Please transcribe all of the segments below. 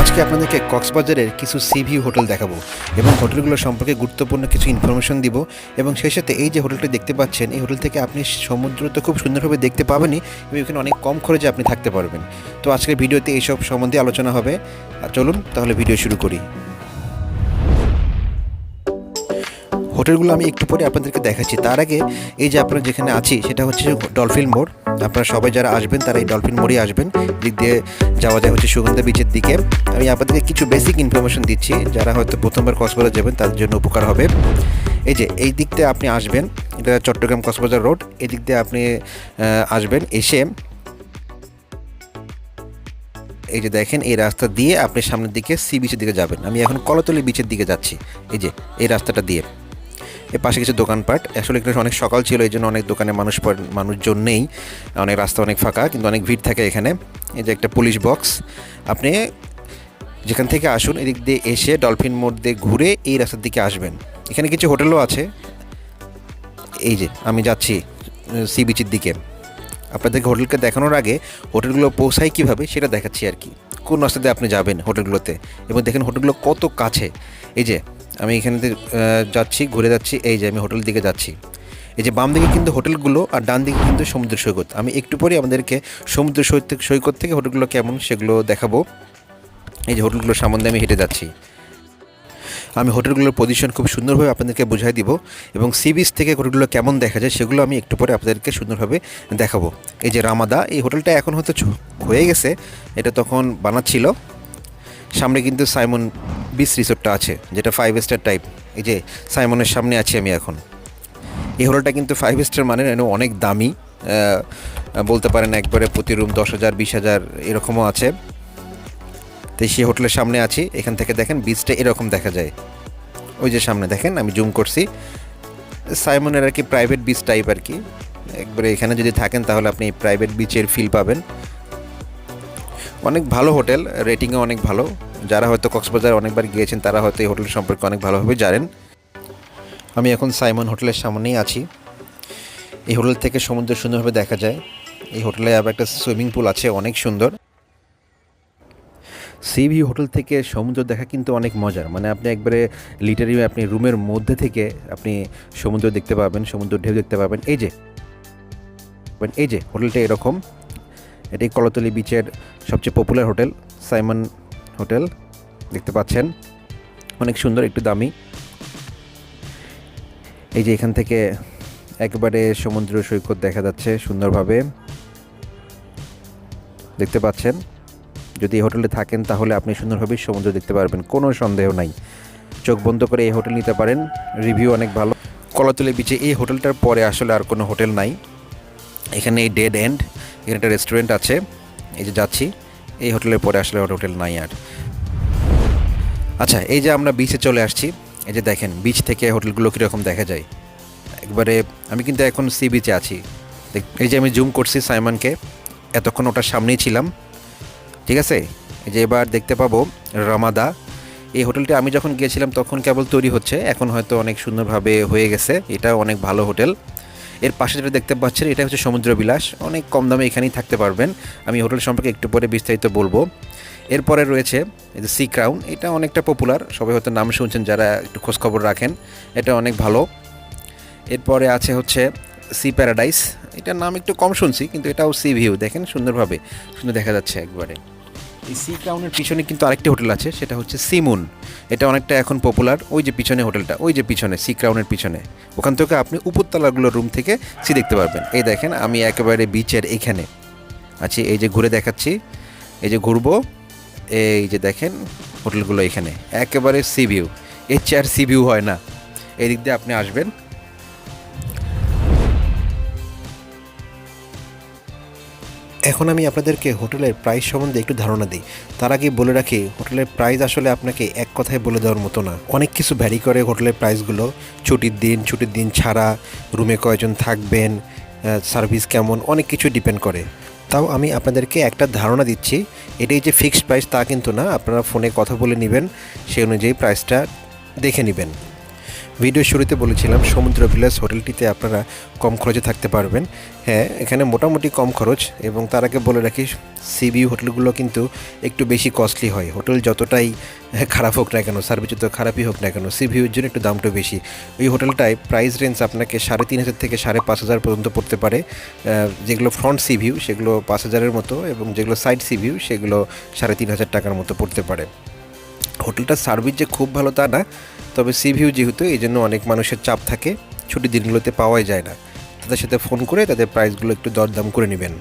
আজকে আপনাদেরকে কক্সবাজারের কিছু সিভি হোটেল দেখাবো এবং হোটেলগুলো সম্পর্কে গুরুত্বপূর্ণ কিছু ইনফরমেশন দিব এবং সেই সাথে এই যে হোটেলটি দেখতে পাচ্ছেন, এই হোটেল থেকে আপনি সমুদ্র তো খুব সুন্দরভাবে দেখতে পাবেনই এবং এখানে অনেক কম খরচে আপনি থাকতে পারবেন। তো আজকের ভিডিওতে এইসব সম্বন্ধে আলোচনা হবে। আর চলুন তাহলে ভিডিও শুরু করি। হোটেলগুলো আমি একটু পরে আপনাদেরকে দেখাচ্ছি। তার আগে এই যে আপনারা যেখানে আছি, সেটা হচ্ছে ডলফিন মোড়। আপনারা সবাই যারা আসবেন, তারা এই ডলফিন মোড়ে আসবেন। দিক দিয়ে যাওয়া যায় হচ্ছে সুগন্ধা বিচের দিকে। আমি আপনাদেরকে কিছু বেসিক ইনফরমেশন দিচ্ছি, যারা হয়তো প্রথমবার কক্সবাজার যাবেন, তাদের জন্য উপকার হবে। এই যে, এই দিক দিয়ে আপনি আসবেন, এটা চট্টগ্রাম কক্সবাজার রোড এই দিক দিয়ে আপনি আসবেন, এসে এই যে দেখেন, এই রাস্তা দিয়ে আপনি সামনের দিকে সি বিচের দিকে যাবেন। আমি এখন কলতলি বিচের দিকে যাচ্ছি, এই যে, এই রাস্তাটা দিয়ে। এর পাশে কিছু দোকানপাট। আসলে এখানে অনেক সকাল ছিল এই জন্য অনেক দোকানে মানুষ মানুষজন নেই। অনেক রাস্তা অনেক ফাঁকা, কিন্তু অনেক ভিড় থাকে এখানে। এই যে একটা পুলিশ বক্স। আপনি যেখান থেকে আসুন, এদিক দিয়ে এসে ডলফিন মোড় দিয়ে ঘুরে এই রাস্তার দিকে আসবেন। এখানে কিছু হোটেলও আছে। এই যে, আমি যাচ্ছি সি বিচের দিকে। আপনাদেরকে হোটেলকে দেখানোর আগে হোটেলগুলো পৌঁছায় কীভাবে সেটা দেখাচ্ছি আর কি। কোন রাস্তা দিয়ে আপনি যাবেন হোটেলগুলোতে? এবং দেখেন হোটেলগুলো কত কাছে। এই যে আমি এখানে যাচ্ছি, ঘুরে যাচ্ছি, এই যে আমি হোটেলের দিকে যাচ্ছি। এই যে বাম দিকে কিন্তু হোটেলগুলো আর ডান দিকে কিন্তু সমুদ্র সৈকত। আমি একটু পরে আমাদেরকে সমুদ্র সৈকত থেকে- সৈকত থেকে হোটেলগুলো কেমন সেগুলো দেখাবো। এই যে হোটেলগুলোর সম্বন্ধে আমি হেঁটে যাচ্ছি। আমি হোটেলগুলোর পজিশন খুব সুন্দরভাবে আপনাদেরকে বুঝাই দিব এবং সি বিচ থেকে হোটেলগুলো কেমন দেখা যায় সেগুলো আমি একটু পরে আপনাদেরকে সুন্দরভাবে দেখাবো। এই যে রামাদা, এই হোটেলটা এখন হয়তো হয়ে গেছে, এটা তখন বানাচ্ছিল। সামনে কিন্তু সাইমন বিচ রিসোর্টটা আছে, যেটা ফাইভ স্টার টাইপ এই যে সাইমনের সামনে আছি আমি এখন। এই হোটেলটা কিন্তু ফাইভ স্টার মানে অনেক দামি। বলতে পারেন একবারে প্রতি রুম দশ হাজার, বিশ হাজার এরকমও আছে। তো সেই হোটেলের সামনে আছি। এখান থেকে দেখেন বিচটা এরকম দেখা যায়। ওই যে সামনে দেখেন, আমি জুম করছি। সাইমনের আর কি প্রাইভেট বিচ টাইপ আর কি। একবারে এখানে যদি থাকেন তাহলে আপনি প্রাইভেট বিচের ফিল পাবেন। অনেক ভালো হোটেল রেটিংও অনেক ভালো। যারা হয়তো কক্সবাজার অনেকবার গিয়েছেন, তারা হয়তো এই হোটেল সম্পর্কে অনেক ভালোভাবে জানেন। আমি এখন সাইমন হোটেলের সামনেই আছি। এই হোটেল থেকে সমুদ্র সুন্দরভাবে দেখা যায়। এই হোটেলে আবার একটা সুইমিং পুল আছে, অনেক সুন্দর। সি ভি হোটেল থেকে সমুদ্র দেখা কিন্তু অনেক মজার। মানে আপনি একবারে লিটারি আপনি রুমের মধ্যে থেকে আপনি সমুদ্র দেখতে পাবেন, সমুদ্র ঢেউ দেখতে পাবেন। এই যে এই যে হোটেলটা এরকম। এটাই কলতলি বিচের সবচেয়ে পপুলার হোটেল সাইমন হোটেল দেখতে পাচ্ছেন। অনেক সুন্দর, একটু দামি। এই যে এখান থেকে একবারে সমুদ্র সৈকত দেখা যাচ্ছে সুন্দরভাবে। দেখতে পাচ্ছেন, যদি এই হোটেলে থাকেন তাহলে আপনি সুন্দরভাবে সমুদ্র দেখতে পারবেন, কোনো সন্দেহ নাই। চোখ বন্ধ করে এই হোটেল নিতে পারেন রিভিউ অনেক ভালো। কলাতলি বিচে এই হোটেলটার পরে আসলে আর কোনো হোটেল নাই। এখানে এই ডেড এন্ড এখানে একটা রেস্টুরেন্ট আছে, এই যে যাচ্ছি, এই হোটেলের পরে আসলে হোটেল নাই আর। আচ্ছা এই যে আমরা বিচে চলে আসছি, এই যে দেখেন বিচ থেকে হোটেলগুলো কীরকম দেখা যায়। একবারে, আমি কিন্তু এখন সি বিচে আছি। এই যে আমি জুম করছি সাইমনকে, এতক্ষণ ওটার সামনেই ছিলাম। ঠিক আছে? এই যে এবার দেখতে পাবো রামাদা। এই হোটেলটা আমি যখন গিয়েছিলাম তখন কেবল তৈরি হচ্ছে, এখন হয়তো অনেক সুন্দরভাবে হয়ে গেছে। এটা অনেক ভালো হোটেল। এর পাশে যেটা দেখতে পাচ্ছেন এটা হচ্ছে সমুদ্র বিলাস। অনেক কম দামে এখানেই থাকতে পারবেন। আমি হোটেল সম্পর্কে একটু পরে বিস্তারিত বলব। এরপরে রয়েছে এই যে সি ক্রাউন এটা অনেকটা পপুলার সবাই হয়তো নাম শুনছেন যারা একটু খোঁজখবর রাখেন, এটা অনেক ভালো। এরপরে আছে হচ্ছে সি প্যারাডাইস এটার নাম একটু কম শুনছি, কিন্তু এটাও সি ভিউ দেখেন সুন্দরভাবে। সুন্দর দেখা যাচ্ছে একবারে। এই সি ক্রাউনের পিছনে কিন্তু আরেকটি হোটেল আছে, সেটা হচ্ছে সিমুন এটা অনেকটা এখন পপুলার ওই যে পিছনে হোটেলটা, ওই যে পিছনে সি ক্রাউনের পিছনে। ওখান থেকে আপনি উপরতলাগুলোর রুম থেকে সি দেখতে পারবেন। এই দেখেন, আমি একেবারে বিচের এইখানে আছি, এই যে ঘুরে দেখাচ্ছি, এই যে ঘুরবো, এই যে দেখেন হোটেলগুলো এখানে, একেবারে সি ভিউ এর চেয়ার সি ভিউ হয় না। এই দিক দিয়ে আপনি আসবেন এখন আমি আপনাদেরকে হোটেলের প্রাইস সম্বন্ধে একটু ধারণা দিই। তার আগে বলে রাখি, হোটেলের প্রাইস আসলে আপনাকে এক কথায় বলে দেওয়ার মতো না। অনেক কিছু ভ্যারি করে হোটেলের প্রাইসগুলো ছুটির দিন ছুটির দিন ছাড়া রুমে কয়জন থাকবেন সার্ভিস কেমন, অনেক কিছু ডিপেন্ড করে। তাও আমি আপনাদেরকে একটা ধারণা দিচ্ছি, এটাই যে ফিক্সড প্রাইস তা কিন্তু না, আপনারা ফোনে কথা বলে নেবেন, সেই অনুযায়ী প্রাইসটা দেখে নেবেন। ভিডিও শুরুতে বলেছিলাম, সমুদ্র বিলাস হোটেলটিতে আপনারা কম খরচে থাকতে পারবেন। হ্যাঁ এখানে মোটামুটি কম খরচ এবং তার আগে বলে রাখি সিবিউ হোটেলগুলো কিন্তু একটু বেশি কস্টলি হয়। হোটেল যতটাই খারাপ হোক না কেন সার্ভিস যত খারাপই হোক না কেন সিভিউর জন্য একটু দামটা বেশি। ওই হোটেলটায় প্রাইস রেঞ্জ আপনাকে সাড়ে তিন হাজার থেকে সাড়ে পাঁচ হাজার পর্যন্ত পড়তে পারে। যেগুলো ফ্রন্ট সিভিউ সেগুলো পাঁচ হাজারের মতো এবং যেগুলো সাইড সিভিউ সেগুলো সাড়ে তিন হাজার টাকার মতো পড়তে পারে। হোটেলটার সার্ভিস যে খুব ভালো তা না তবে সি ভিউ যেহেতু এই জন্য অনেক মানুষের চাপ থাকে, ছুটির দিনগুলোতে পাওয়াই যায় না। তাদের সাথে ফোন করে তাদের প্রাইসগুলো একটু দরদাম করে নেবেন।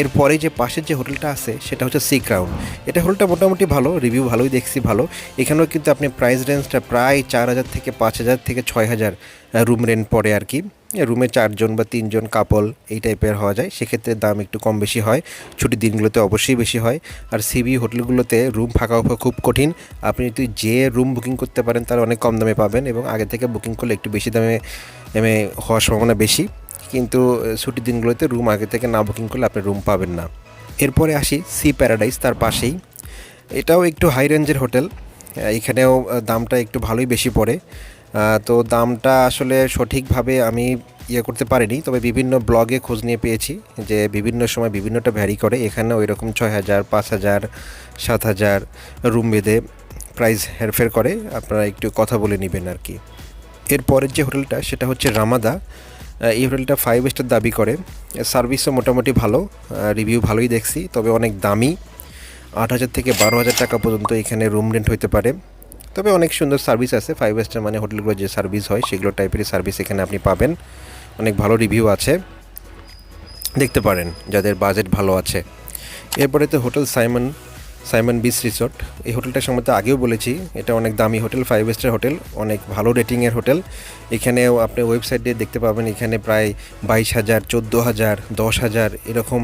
এরপরে যে পাশের যে হোটেলটা আছে, সেটা হচ্ছে সি ক্রাউন এটা হোটেলটা মোটামুটি ভালো রিভিউ ভালোই দেখছি ভালো। এখানেও কিন্তু আপনি প্রাইস রেঞ্জটা প্রায় চার হাজার থেকে পাঁচ হাজার থেকে ছয় হাজার রুম রেন্ট পড়ে আর কি। রুমে চারজন বা তিনজন কাপল এই টাইপের হওয়া যায়। সেক্ষেত্রে দাম একটু কম বেশি হয়। ছুটির দিনগুলোতে অবশ্যই বেশি হয়। আর সিবি হোটেলগুলোতে রুম ফাঁকা হওয়া খুব কঠিন। আপনি যদি যে রুম বুকিং করতে পারেন, তার অনেক কম দামে পাবেন এবং আগে থেকে বুকিং করলে একটু বেশি দামে হওয়ার সম্ভাবনা বেশি। কিন্তু ছুটির দিনগুলোতে রুম আগে থেকে না বুকিং করলে আপনি রুম পাবেন না। এরপরে আসি সি প্যারাডাইস তার পাশেই। এটাও একটু হাই রেঞ্জের হোটেল এখানেও দামটা একটু ভালোই বেশি পড়ে। তো দামটা আসলে সঠিকভাবে আমি ইয়ে করতে পারিনি, তবে বিভিন্ন ব্লগে খোঁজ নিয়ে পেয়েছি যে বিভিন্ন সময় বিভিন্নটা ভ্যারি করে। এখানেও এরকম ছয় হাজার, পাঁচ হাজার, সাত হাজার রুম বেঁধে প্রাইস হেরফের করে। আপনারা একটু কথা বলে নেবেন আর কি। এরপরের যে হোটেলটা সেটা হচ্ছে রামাদা এই হোটেলটা ফাইভ স্টার দাবি করে। সার্ভিসও মোটামুটি ভালো রিভিউ ভালোই দেখছি, তবে অনেক দামি। আট হাজার থেকে বারো হাজার টাকা পর্যন্ত এখানে রুম রেন্ট হতে পারে। তবে অনেক সুন্দর সার্ভিস আছে ফাইভ স্টার মানে হোটেলগুলো যে সার্ভিস হয়, সেগুলো টাইপেরই সার্ভিস এখানে আপনি পাবেন। অনেক ভালো রিভিউ আছে। দেখতে পারেন, যাদের বাজেট ভালো আছে। এরপরে তো hotel Sayeman Sayeman beach resort. এই হোটেলটার সম্বন্ধে আগেও বলেছি, এটা অনেক দামি হোটেল ফাইভ স্টার হোটেল, অনেক ভালো রেটিংয়ের হোটেল। এখানেও আপনি ওয়েবসাইট দিয়ে দেখতে পাবেন, এখানে প্রায় বাইশ হাজার, চোদ্দ হাজার, দশ হাজার এরকম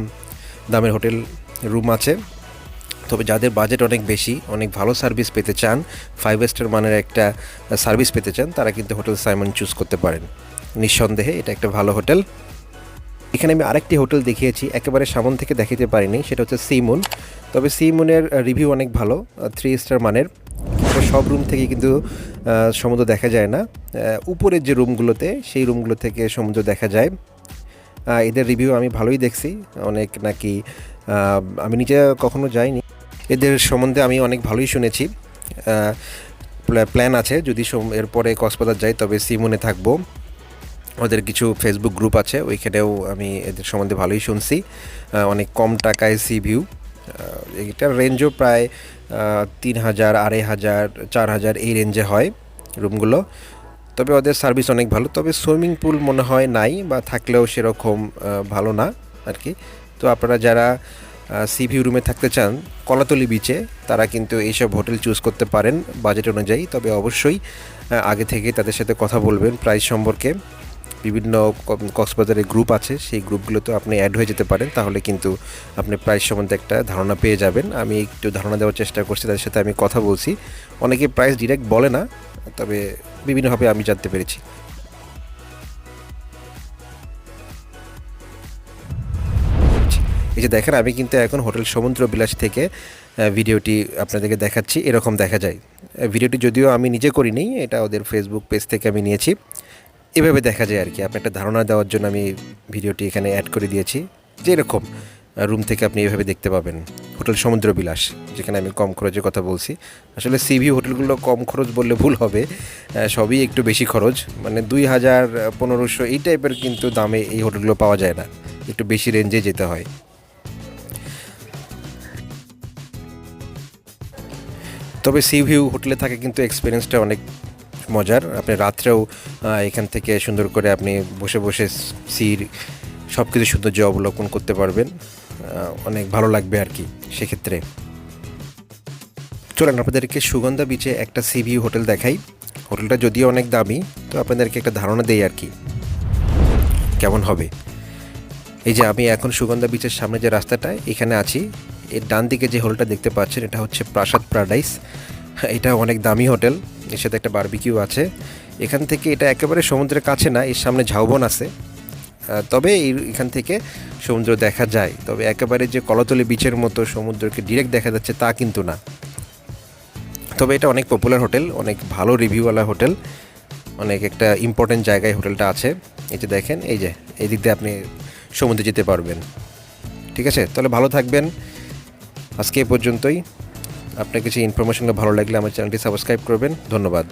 দামের হোটেল রুম আছে। তবে যাদের বাজেট অনেক বেশি, অনেক ভালো সার্ভিস পেতে চান ফাইভ স্টার মানের একটা সার্ভিস পেতে চান, তারা কিন্তু হোটেল সাইমন চুজ করতে পারেন। নিঃসন্দেহে এটা একটা ভালো হোটেল। এখানে আমি আরেকটি হোটেল দেখিয়েছি, একেবারে সামন থেকে দেখাতে পারিনি, সেটা হচ্ছে সিমুন তবে সিমুনের রিভিউ অনেক ভালো থ্রি স্টার মানের। সব রুম থেকে কিন্তু সমুদ্র দেখা যায় না। উপরের যে রুমগুলোতে সেই রুমগুলো থেকে সমুদ্র দেখা যায়। এদের রিভিউ আমি ভালোই দেখছি। অনেক নাকি আমি নিজে কখনো যাইনি। এদের সম্বন্ধে আমি অনেক ভালোই শুনেছি। প্ল্যান আছে, যদি এরপরে কক্সবাজার যাই, তবে সিমুনে থাকব। ওদের কিছু ফেসবুক গ্রুপ আছে, ওইখানেও আমি এদের সম্বন্ধে ভালোই শুনছি। অনেক কম টাকায় সি ভিউ এটার রেঞ্জও প্রায় তিন হাজার, আড়াই হাজার, চার হাজার এই রেঞ্জে হয় রুমগুলো তবে ওদের সার্ভিস অনেক ভালো, তবে সুইমিং পুল মনে হয় নাই বা থাকলেও সেরকম ভালো না আর কি তো আপনারা যারা সি ভিউ রুমে থাকতে চান, কলাতলি বিচে তারা কিন্তু এইসব হোটেল চুজ করতে পারেন বাজেট অনুযায়ী। তবে অবশ্যই আগে থেকে তাদের সাথে কথা বলবেন প্রাইস সম্পর্কে। বিভিন্ন কক্সবাজারে গ্রুপ আছে, সেই গ্রুপগুলোতে আপনি অ্যাড হয়ে যেতে পারেন, তাহলে কিন্তু আপনি প্রাইস সম্বন্ধে একটা ধারণা পেয়ে যাবেন। আমি একটু ধারণা দেওয়ার চেষ্টা করছি, তাদের সাথে আমি কথা বলছি। অনেকে প্রাইস ডিরেক্ট বলে না, তবে বিভিন্নভাবে আমি জানতে পেরেছি। এই যে দেখেন, আমি কিন্তু এখন হোটেল সমুদ্র বিলাস থেকে ভিডিওটি আপনাদেরকে দেখাচ্ছি, এরকম দেখা যায়। ভিডিওটি যদিও আমি নিজে করিনি, এটা ওদের ফেসবুক পেজ থেকে আমি নিয়েছি। এভাবে দেখা যায় আর কি। আপনি একটা ধারণা দেওয়ার জন্য আমি ভিডিওটি এখানে অ্যাড করে দিয়েছি। যে এরকম রুম থেকে আপনি এভাবে দেখতে পাবেন। হোটেল সমুদ্র বিলাস, যেখানে আমি কম খরচের কথা বলছি। আসলে সিভি হোটেলগুলো কম খরচ বললে ভুল হবে। সবই একটু বেশি খরচ। মানে দুই হাজার পনেরোশো এই টাইপের কিন্তু দামে এই হোটেলগুলো পাওয়া যায় না। একটু বেশি রেঞ্জে যেতে হয়। তবে সি ভিউ হোটেলে থাকে কিন্তু এক্সপিরিয়েন্সটা অনেক মজার। আপনি রাত্রেও এখান থেকে সুন্দর করে আপনি বসে বসে সির সব কিছু সৌন্দর্য অবলোকন করতে পারবেন। অনেক ভালো লাগবে আর কি সেক্ষেত্রে। চলেন আপনাদেরকে সুগন্ধা বিচে একটা সি ভিউ হোটেল দেখাই। হোটেলটা যদিও অনেক দামি, তো আপনাদেরকে একটা ধারণা দেই আর কি। কেমন হবে? এই যে আমি এখন সুগন্ধা বিচের সামনে যে রাস্তাটায় এখানে আছি। এর ডান দিকে যে হোটেলটা দেখতে পাচ্ছেন, এটা হচ্ছে প্রাসাদ প্যারাডাইস এটা অনেক দামি হোটেল, এর সাথে একটা বারবিকিউ আছে। এখান থেকে এটা একেবারে সমুদ্রের কাছে না, এর সামনে ঝাউবন আছে। তবে এখান থেকে সমুদ্র দেখা যায়, তবে একেবারে যে কলতলি বিচের মতো সমুদ্রকে ডিরেক্ট দেখা যাচ্ছে তা কিন্তু না। তবে এটা অনেক পপুলার হোটেল, অনেক ভালো রিভিউওয়ালা হোটেল, অনেক একটা ইম্পর্টেন্ট জায়গায় হোটেলটা আছে। এই যে দেখেন, এই যে, এই দিক দিয়ে আপনি সমুদ্রে যেতে পারবেন। ঠিক আছে? তাহলে ভালো থাকবেন। আজকে এ পর্যন্তই। আপনার কিছু ইনফরমেশনটা ভালো লাগলে আমার চ্যানেলটি সাবস্ক্রাইব করবেন। ধন্যবাদ।